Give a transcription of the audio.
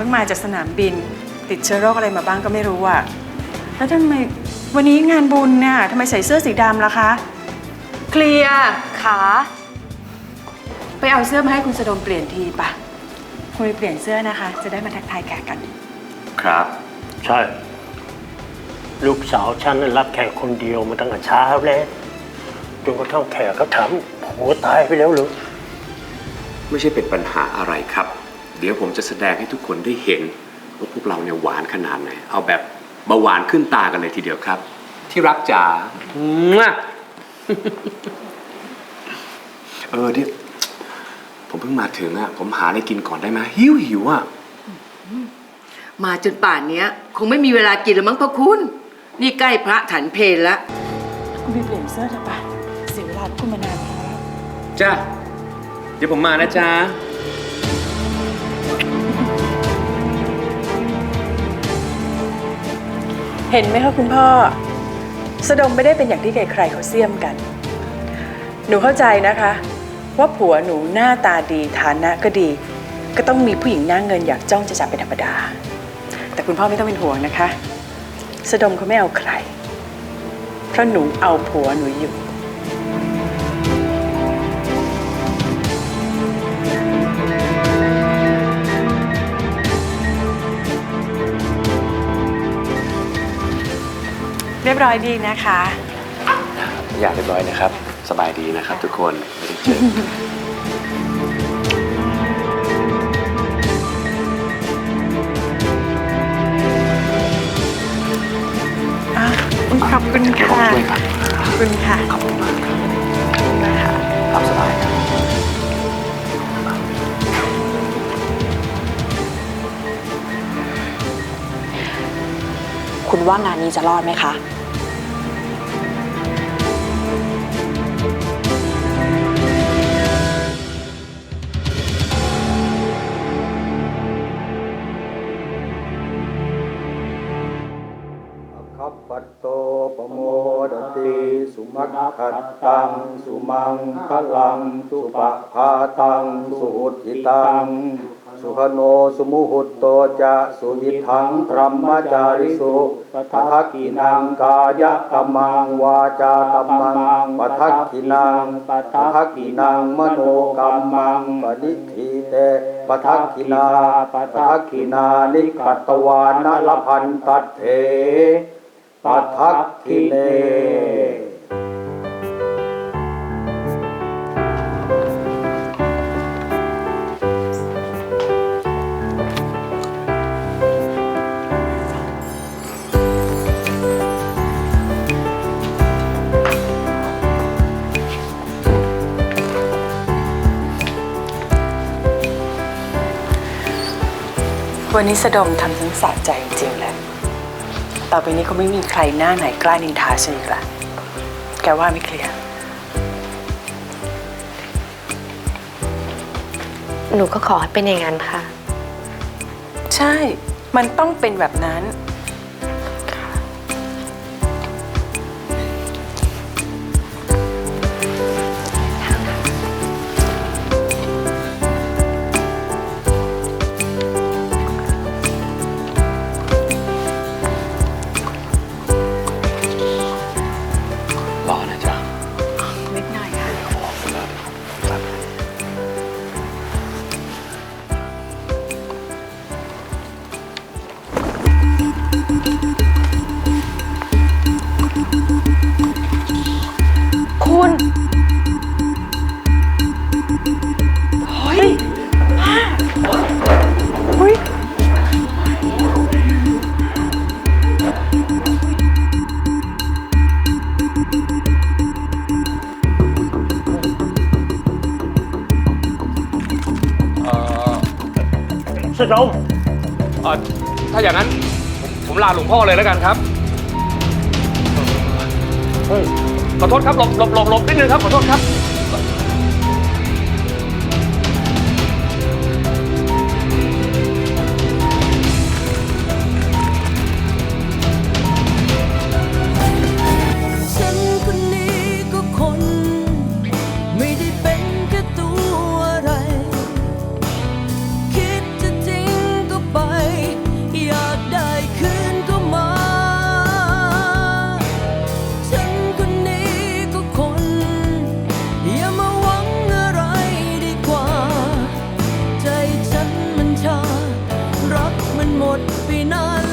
พิ่งมาจากสนามบิน ติดเชื้อโรคอะไรมาบ้างก็ไม่รู้อะแล้วทำไมวันนี้งานบุญเนี่ยทำไมใส่เสื้อสีดำล่ะคะ เคลียร์ขา ไปเอาเสื้อมาให้คุณสะดมเปลี่ยนทีปะคุณไปเปลี่ยนเสื้อนะคะ จะได้มาทักทายแขกกัน ครับ ใช่ ลูกสาวฉันน่ะรับแขกคนเดียวมาตั้งแต่เช้าแล้วจนกระทั่งแขกเขาถามผัวตายไปแล้วเหรือ ไม่ใช่เป็นปัญหาอะไรครับ เดี๋ยวผมจะแสดงให้ทุกคนได้เห็นว่าพวกเราเนี่ยหวานขนาดไหน เอาแบบเบาหวานขึ้นตากันเลยทีเดียวครับ ที่รักจ๋ามั่วเออที่ผมเพิ่งมาถึงอะผมหาอะไรกินก่อนได้ไหมหิวหิวอะมาจนป่านเนี้ย คงไม่มีเวลากินแล้วมั้งพระคุณ นี่ใกล้พระฉันเพลแล้วคุณไปเปลี่ยนเสื้อเถอะปะเสียเวลาคุณมานานพอแล้วจ้าเดี๋ยวผมมานะจ๊ะ เห็นไหมคะคุณพ่อสะดมไม่ได้เป็นอย่างที่ใครๆเขาเสี่ยมกัน หนูเข้าใจนะคะ ว่าผัวหนูหน้าตาดีฐานะก็ดี ก็ต้องมีผู้หญิงหน้าเงินอยากจ้องจะจับเป็นธรรมดา แต่คุณพ่อไม่ต้องเป็นห่วงนะคะสะดมเขาไม่เอาใคร เพราะหนูเอาผัวหนูอยู่ รียบร้อยดีนะคะ อยากเรียบร้อยนะครับ สบายดีนะครับ ทุกคนไม่ได้เจออะขอบคุณค่ะด้วยครับ ขอบคุณค่ะขอบคุณมากครับนะคะตามสบายครับคุณว่างานนี้จะรอดไหมคะ ตโตปโมดติสุมัคคัตตัง สุมังคลัง สุปะพาตัง สุหุติตัง สุขโนสุมุหุตโตจะสุยิทังพรหมจาริสุปัทกินังกายกัมมังวาจากัมมังปัทกินังปัทกินังมโนกัมมังปณิทีเตปัทกินาปัทกินานิกัตตวานะละพันตัดเถ ปัทักขิเนวันนี้สะดมทำฉันสะใจจริงๆเลย ต่อไปนี้เขาไม่มีใครหน้าไหนกล้านินทาฉันอีกละแกว่าไม่เคลียร์หนูก็ขอให้เป็นอย่างนั้นค่ะ ใช่ มันต้องเป็นแบบนั้น สนมเอ่อถ้าอย่างนั้นผมผมลาหลวงพ่อเลยแล้วกันครับ เฮ้ย ขอโทษครับหลบหลบหลบหลบนิดนึงครับ ขอโทษครับ be know.